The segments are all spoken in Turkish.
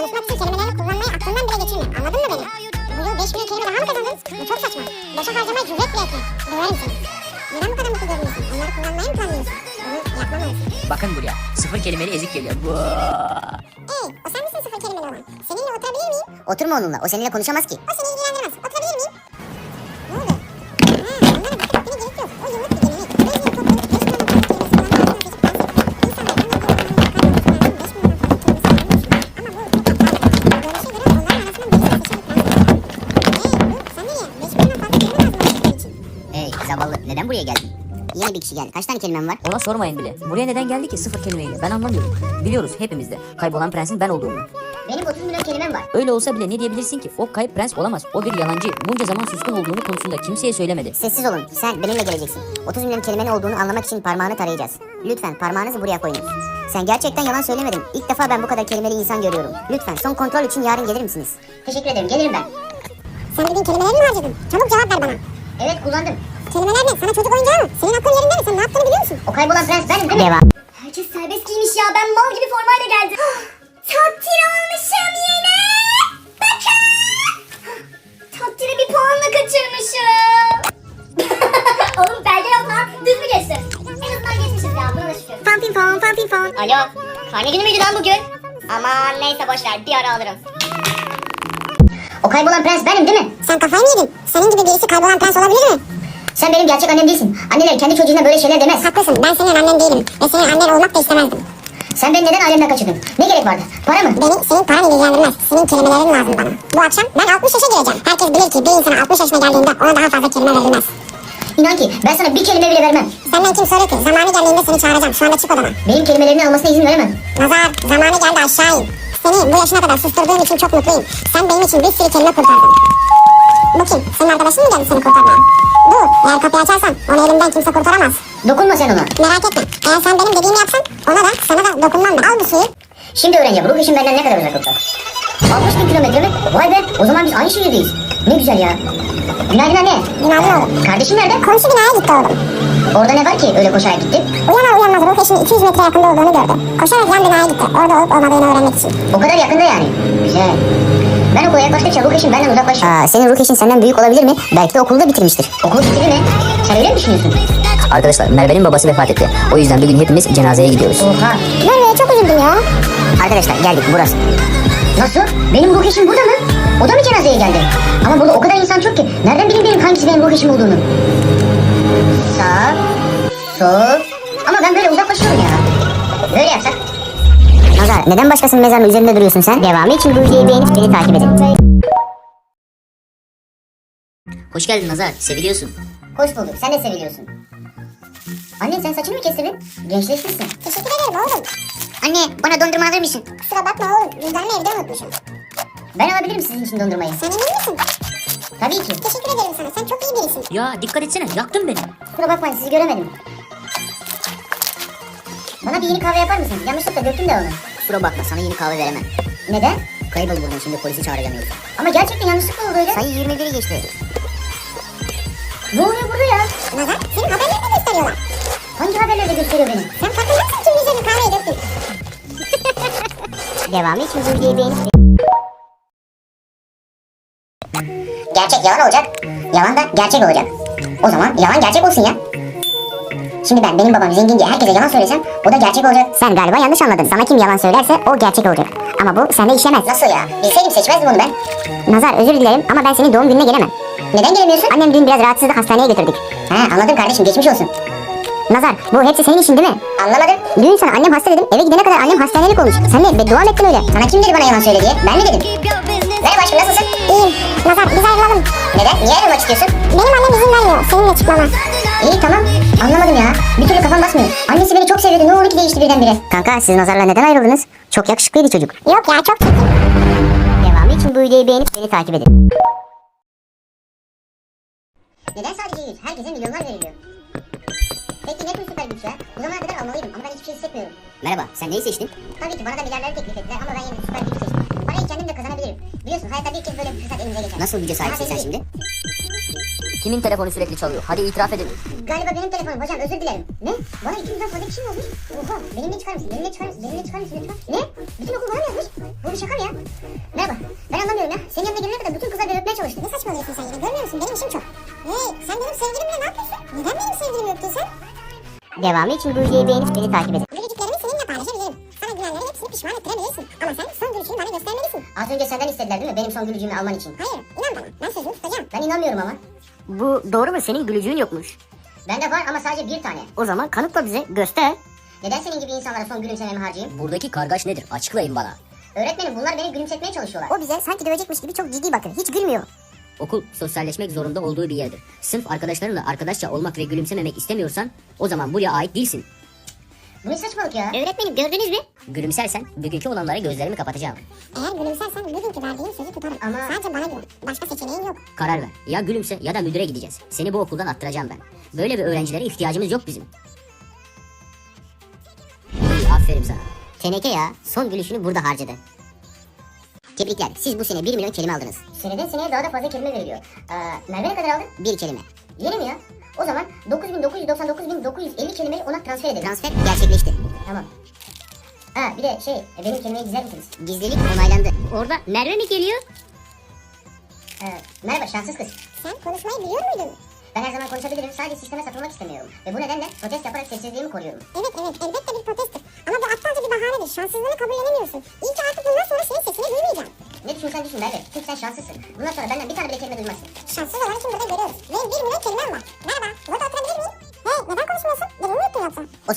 konuşmak için kelimeleri kullanmayı aklından bile geçirme. Anladın mı beni? Bu yıl 5 milyon kelime daha mı kazandın? Bu çok saçma. Boşa harcamaya cüret bile etme. Döverim seni. Neden bu kadar mutlu görünüyorsun? Onları kullanmayı mı planlıyorsun? Bunu yapmamalısın. Bakın buraya. Sıfır kelimeli ezik geliyor. Vaa! Ey, o sen misin sıfır kelimeli olan? Seninle oturabilir miyim? Oturma onunla. O seninle konuşamaz ki. O seni bir kişi geldi. Kaç tane kelimem var? Ona sormayın bile. Buraya neden geldi ki sıfır kelimeyle? Ben anlamıyorum. Biliyoruz hepimiz de. Kaybolan prensin ben olduğumu. Benim 30 milyon kelimem var. Öyle olsa bile ne diyebilirsin ki? O kayıp prens olamaz. O bir yalancı. Bunca zaman suskun olduğunu konusunda kimseye söylemedi. Sessiz olun. Sen benimle geleceksin. 30 milyon kelimenin olduğunu anlamak için parmağını tarayacağız. Lütfen parmağınızı buraya koyunuz. Sen gerçekten yalan söylemedin. İlk defa ben bu kadar kelimeli insan görüyorum. Lütfen son kontrol için yarın gelir misiniz? Teşekkür ederim. Gelirim ben. Sen dediğin kelimeleri mi harcadın? Çabuk cevap ver bana. Evet kullandım. Kelimeler ne? Sana çocuk oyuncağı mı? Senin aklın yerinde mi? Sen ne yaptığını biliyor musun? O kaybolan prens benim değil mi? Devam. Herkes serbest giymiş ya. Ben mal gibi formayla geldim. Takdir almışım yine. Bakın. Takdiri bir puanla kaçırmışım. Oğlum belge yok lan. Düz mü geçtin? En azından geçmişiz ya. Buna da şükür. Fan pin fan fan pin fan. Alo. Karne günü müydü lan bugün? Aman neyse boşver. Bir ara alırım. O kaybolan prens benim değil mi? Sen kafayı mı yedin? Senin gibi birisi kaybolan prens olabilir mi? Sen benim gerçek annem değilsin. Anneler kendi çocuğuna böyle şeyler demez. Haklısın. Ben senin annen değilim. Ve senin annen olmak da istemezdim. Sen beni neden ailemden kaçırdın? Ne gerek vardı? Para mı? Beni senin paran ilgilendirmez. Senin kelimelerin lazım bana. Bu akşam ben 60 yaşa gireceğim. Herkes bilir ki bir insana 60 yaşına geldiğinde ona daha fazla kelime verilmez. İnan ki ben sana bir kelime bile vermem. Senden kim soruyor ki? Zamanı geldiğinde seni çağıracağım. Şu anda çık odama. Benim kelimelerini almasına izin veremem. Nazar, zamanı geldi aşağı in. Seni bu yaşına kadar susturduğum için çok mutluyum. Sen benim için bir sürü kelime kurtardın. Bu kim? Senin arkadaşın mı geldi seni kurtarmaya? Dur, eğer kapıyı açarsan onu elimden kimse kurtaramaz. Dokunma sen ona. Merak etme. Eğer sen benim dediğimi yapsan ona da sana da dokunmam ben. Al bu suyu. Şimdi öğreneceğim ruh işim benden ne kadar uzaklıkta. 60 bin kilometre mi? Vay be o zaman biz aynı şehirdeyiz. Ne güzel ya. Günaydın anne. Günaydın oğlum. Kardeşim nerede? Komşu binaya gitti oğlum. Orada ne var ki öyle koşarak gitti? Uyanar uyanmaz ruh eşinin 200 metre yakında olduğunu gördü. Koşarak yan binaya gitti. Orada olup olmadığını öğrenmek için. O kadar yakında yani. Güzel. Ben okula yaklaştıkça ruh eşim benden uzaklaşıyor. Aa, senin ruh eşin senden büyük olabilir mi? Belki de okulda bitirmiştir. Okulu bitirdi mi? Sen öyle mi düşünüyorsun? Arkadaşlar Merve'nin babası vefat etti. O yüzden bugün hepimiz cenazeye gidiyoruz. Oha. Merve'ye çok üzüldüm ya. Arkadaşlar geldik burası. Nasıl? Benim ruh eşim burada mı? O da mı cenazeye geldi? Ama burada o kadar insan çok ki. Nereden bileyim benim hangisi benim ruh eşim olduğunu? Sağ, sol. Ama ben böyle uzaklaşıyorum ya. Böyle yapsak. Nazar neden başkasının mezarının üzerinde duruyorsun sen? Devamı için bu videoyu beğenip beni takip edin. Hoş geldin Nazar. Seviliyorsun. Hoş bulduk. Sen de seviliyorsun. Anne sen saçını mı kestirdin? Gençleşmişsin. Teşekkür ederim oğlum. Anne bana dondurma alır mısın? Kusura bakma oğlum. Cüzdanımı evde unutmuşum. Ben alabilirim sizin için dondurmayı. Sen emin misin? Tabii ki. Teşekkür ederim sana. Sen çok iyi birisin. Ya dikkat etsene yaktın beni. Kusura bakmayın sizi göremedim. Bana bir yeni kahve yapar mısın? Yanlışlıkla döktüm de onu. Kusura bakma sana yeni kahve veremem. Neden? Kaybol buradan şimdi polisi çağıracağım yoksa. Ama gerçekten yanlışlıkla oldu öyle. Sayı 21'i geçti. Ne oluyor burada ya? Nazar, senin haberlerini gösteriyorlar. Hangi haberlerde gösteriyor beni? Sen farkındasın ki yüzünü kahveye döktün. Devamı için bu videoyu beğenip... Gerçek yalan olacak. Yalan da gerçek olacak. O zaman yalan gerçek olsun ya. Şimdi ben benim babam zengin diye herkese yalan söylesem o da gerçek olacak. Sen galiba yanlış anladın. Sana kim yalan söylerse o gerçek olacak. Ama bu sende işlemez. Nasıl ya? Bilseydim seçmezdim onu ben. Nazar özür dilerim ama ben senin doğum gününe gelemem. Neden gelemiyorsun? Annem dün biraz rahatsızlık hastaneye götürdük. He anladım kardeşim geçmiş olsun. Nazar bu hepsi senin işin değil mi? Anlamadım. Dün sana annem hasta dedim eve gidene kadar annem hastanelik olmuş. Sen de beddua ettin öyle? Sana kim dedi bana yalan söyle diye? Ben mi dedim? Merhaba aşkım nasılsın? İyiyim. Nazar, biz ayrılalım. Neden? Niye ayrılmak istiyorsun? Benim annem izin vermiyor seninle çıkmama. İyi tamam. Anlamadım ya. Bir türlü kafam basmıyor. Annesi beni çok seviyordu. Ne oldu ki değişti birdenbire? Kanka siz Nazar'la neden ayrıldınız? Çok yakışıklıydı çocuk. Yok ya çok çirkin. Devamı için bu videoyu beğenip beni takip edin. Neden sadece 100? Herkese milyonlar veriliyor. Peki ne tür süper güç ya? Bu zamana kadar almalıydım ama ben hiçbir şey hissetmiyorum. Merhaba, sen neyi seçtin? Tabii ki bana da milyarları teklif ettiler ama ben yine süper gücü seçtim. Parayı kendim de kazanabilirim. Biliyorsun hayatta bir kez böyle bir fırsat elimize geçer. Nasıl güce sahipsin sen şimdi? Kimin telefonu sürekli çalıyor? Hadi itiraf edin. Galiba benim telefonum hocam özür dilerim. Ne? Bana 200'den fazla kişi mi olmuş? Oha benimle çıkar mısın? Benimle çıkar mısın? Benimle çıkar mısın lütfen? Ne? Bütün okul bana mı yazmış? Bu bir şaka mı ya? Merhaba. Ben anlamıyorum ya. Senin yanına gelene kadar bütün kızlar beni öpmeye çalıştı. Ne saçmalıyorsun sen yine? Görmüyor musun? Benim işim çok. Hey sen benim sevgilimle ne yapıyorsun? Neden benim sevgilimi öptün sen? Devamı için bu videoyu beğenip beni takip edin. Gülücüklerimi seninle paylaşabilirim. Sana gülenlerin hepsini pişman ettirebilirsin. Ama sen son gülüşünü bana göstermelisin. Az önce senden istediler değil mi? Benim son gülücüğümü alman için. Hayır Ben inanmıyorum ama. Bu doğru mu? Senin gülücüğün yokmuş. Bende var ama sadece bir tane. O zaman kanıtla bize. Göster. Neden senin gibi insanlara son gülümsememi harcayayım? Buradaki kargaş nedir? Açıklayın bana. Öğretmenim bunlar beni gülümsetmeye çalışıyorlar. O bize sanki dövecekmiş gibi çok ciddi bakıyor. Hiç gülmüyor. Okul sosyalleşmek zorunda olduğu bir yerdir. Sınıf arkadaşlarınla arkadaşça olmak ve gülümsememek istemiyorsan o zaman buraya ait değilsin. Bu ne saçmalık ya? Öğretmenim gördünüz mü? Gülümsersen bugünkü olanlara gözlerimi kapatacağım. Eğer gülümsersen bugünkü verdiğin sözü tutarım. Ama- Sadece bana güven. Başka seçeneğin yok. Karar ver. Ya gülümse ya da müdüre gideceğiz. Seni bu okuldan attıracağım ben. Böyle bir öğrencilere ihtiyacımız yok bizim. Aferin sana. Teneke ya. Son gülüşünü burada harcadı. Tebrikler. Siz bu sene 1 milyon kelime aldınız. Seneden seneye daha da fazla kelime veriliyor. Ee, Merve ne kadar aldı? Bir kelime. Yeni mi ya? O zaman 9999.950 kelimeyi ona transfer edelim. Transfer gerçekleşti. Tamam. Ha bir de şey e, benim kelimeyi gizler misiniz? Gizlilik onaylandı. Orada Merve mi geliyor? Ee, merhaba şanssız kız. Sen konuşmayı biliyor muydun? Ben her zaman konuşabilirim. Sadece sisteme satılmak istemiyorum. Ve bu nedenle protest yaparak sessizliğimi koruyorum. Evet evet elbette bir protesttir. Ama bu aptalca bir bahanedir. Şanssızlığını kabullenemiyorsun. İyi ki artık bundan sonra senin sesini duymayacağım. Ne düşünsen düşün Merve. Çünkü sen şanslısın. Bundan sonra benden bir tane bile kelime duymazsın. Şanssız olan için burada görüyoruz. Benim bir milyon kelimem var.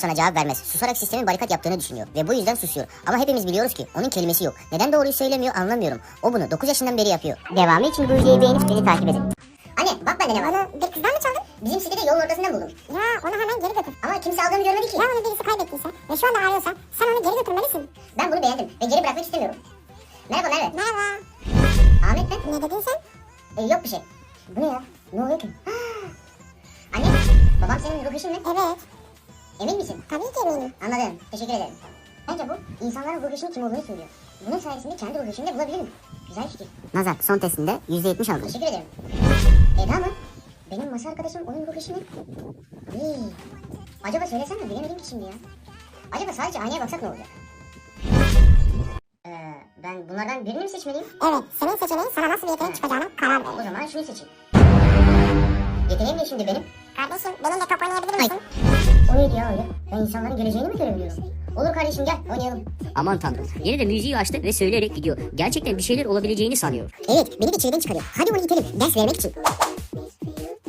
Sana cevap vermez. Susarak sistemin barikat yaptığını düşünüyor. Ve bu yüzden susuyor. Ama hepimiz biliyoruz ki onun kelimesi yok. Neden doğruyu söylemiyor anlamıyorum. O bunu 9 yaşından beri yapıyor. Devamı için bu videoyu beğenip beni takip edin. Anne bak bende ne var. Onu bir kızdan mı çaldın? Bizim sitede yolun ortasından buldum. Ya onu hemen geri götür. Ama kimse aldığını görmedi ki. Ya onu birisi kaybettiyse ve şu anda arıyorsa sen onu geri götürmelisin. Ben bunu beğendim ve geri bırakmak istemiyorum. Merhaba Merve. Merhaba. Ahmet mi? Ne dedin sen? E, yok bir şey. Bu ne ya? Ne oluyor ki? Anne babam senin ruh eşin mi? Evet. Emin misin? Tabii ki eminim. Anladım. Teşekkür ederim. Bence bu insanların ruh eşinin kim olduğunu söylüyor. Bunun sayesinde kendi ruh eşini de bulabilirim. Güzel fikir. Nazar son testinde %70 aldın. Teşekkür ederim. Eda mı? Benim masa arkadaşım onun ruh eşi mi? İyi. Acaba söylesem mi? Bilemedim ki şimdi ya. Acaba sadece aynaya baksak ne olacak? Ee, ben bunlardan birini mi seçmeliyim? Evet senin seçeneğin sana nasıl bir yetenek çıkacağına karar ver. O zaman şunu seçeyim. Yeteneğim ne şimdi benim? Kardeşim benimle top oynayabilir misin? O neydi ya öyle? Ben insanların geleceğini mi görebiliyorum? Olur kardeşim gel oynayalım. Aman tanrım. Yine de müziği açtı ve söyleyerek gidiyor. Gerçekten bir şeyler olabileceğini sanıyor. Evet beni de çileden çıkarıyor. Hadi onu itelim ders vermek için.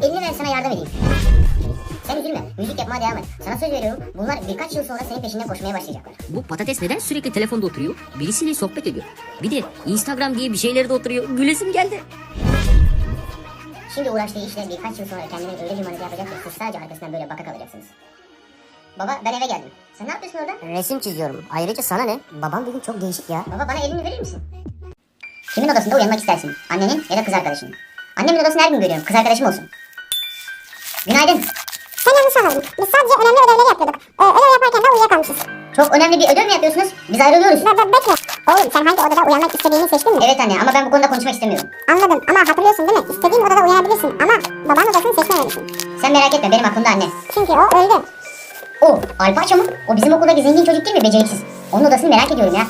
Elini ver sana yardım edeyim. Sen üzülme. Müzik yapmaya devam et. Sana söz veriyorum. Bunlar birkaç yıl sonra senin peşinden koşmaya başlayacaklar. Bu patates neden sürekli telefonda oturuyor? Birisiyle sohbet ediyor. Bir de Instagram diye bir şeylerde oturuyor. Gülesim geldi. Şimdi uğraştığı işle birkaç yıl sonra kendine öyle bir manita yapacak ki siz sadece arkasından böyle baka kalacaksınız. Baba ben eve geldim. Sen ne yapıyorsun orada? Resim çiziyorum. Ayrıca sana ne? Babam bugün çok değişik ya. Baba bana elini verir misin? Kimin odasında uyanmak istersin? Annenin ya da kız arkadaşının? Annemin odasını her gün görüyorum. Kız arkadaşım olsun. Günaydın. Sen yanlış anladın. Biz sadece önemli ödevleri yapıyorduk. Ee, ödev yaparken de uyuyakalmışız. Çok önemli bir ödev mi yapıyorsunuz? Biz ayrılıyoruz. Be be bekle. Oğlum sen hangi odada uyanmak istediğini seçtin mi? Evet anne ama ben bu konuda konuşmak istemiyorum. Anladım ama hatırlıyorsun değil mi? İstediğin odada uyanabilirsin ama babanın odasını seçmemelisin. Sen merak etme benim aklımda anne. Çünkü o öldü. O Alpaço mu? O bizim okuldaki zengin çocuk değil mi beceriksiz? Onun odasını merak ediyorum ya.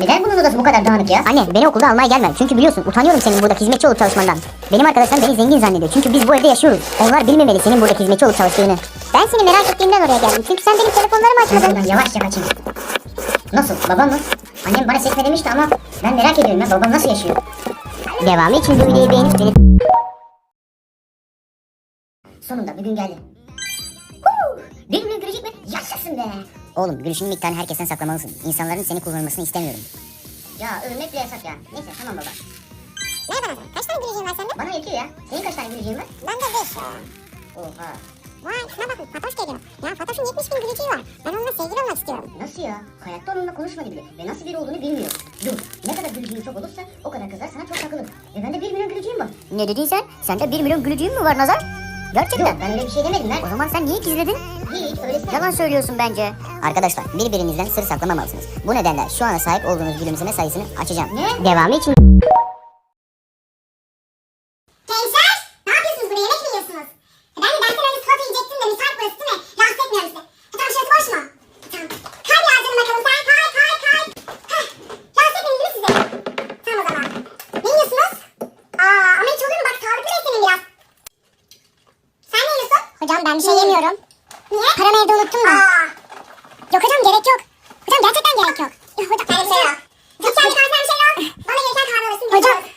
Neden bunun odası bu kadar dağınık ya? Anne beni okulda almaya gelme. Çünkü biliyorsun utanıyorum senin buradaki hizmetçi olup çalışmandan. Benim arkadaşlarım beni zengin zannediyor. Çünkü biz bu evde yaşıyoruz. Onlar bilmemeli senin buradaki hizmetçi olup çalıştığını. Ben seni merak ettiğimden oraya geldim. Çünkü sen benim telefonlarımı açmadın. buradan yavaşça kaçayım. Nasıl? Babam mı? Annem bana seçme demişti ama ben merak ediyorum ya babam nasıl yaşıyor? Devamı için bu videoyu beğenip beni Sonunda bir gün geldi. Milyon görecek mi? Yaşasın be! Oğlum gülüşünün miktarını herkesten saklamalısın. İnsanların seni kullanmasını istemiyorum. Ya ölmek bile yasak ya. Neyse tamam baba. Merhaba Nazan. Kaç tane gülücüğün var sende? Bana yetiyor ya. Senin kaç tane güleceğin var? Bende 5 ya. Oha. Vay şuna bakın Fatoş geliyor. Ya Fatoş'un 70 bin gülücüğü var. Ben onunla sevgili olmak istiyorum. Nasıl ya? Hayatta onunla konuşmadı bile ve nasıl biri olduğunu bilmiyor. Dur, ne kadar gülücüğün çok olursa o kadar kızlar sana çok takılır. Ve bende bir milyon gülücüğüm var. Ne dedin sen? Sende 1 milyon gülücüğün mü var Nazar? Gerçekten. Yok ben öyle bir şey demedim O lan. zaman sen niye gizledin? Yalan söylüyorsun bence. Arkadaşlar birbirinizden sır saklamamalısınız. Bu nedenle şu ana sahip olduğunuz gülümseme sayısını açacağım. Ne? Devamı için... Gençler ne yapıyorsunuz burada yemek mi yiyorsunuz? E ben de dersten önce salata burası değil mi? Rahatsız etmiyor bizi. E tamam şurası boş mu? E tamam. Kay biraz Tamam o zaman. Ne yiyorsunuz? Aa ama hiç? Bak sağlıklı beslenin biraz. Sen ne yiyorsun? Hocam ben bir şey yemiyorum. Niye? Karamel'i de unuttun mu? Aa. Yok hocam gerek yok. Hocam gerçekten gerek yok. Hocam, gerek yok. Hiç yani bir şey yok. Bana gereken kahve alırsın. Hocam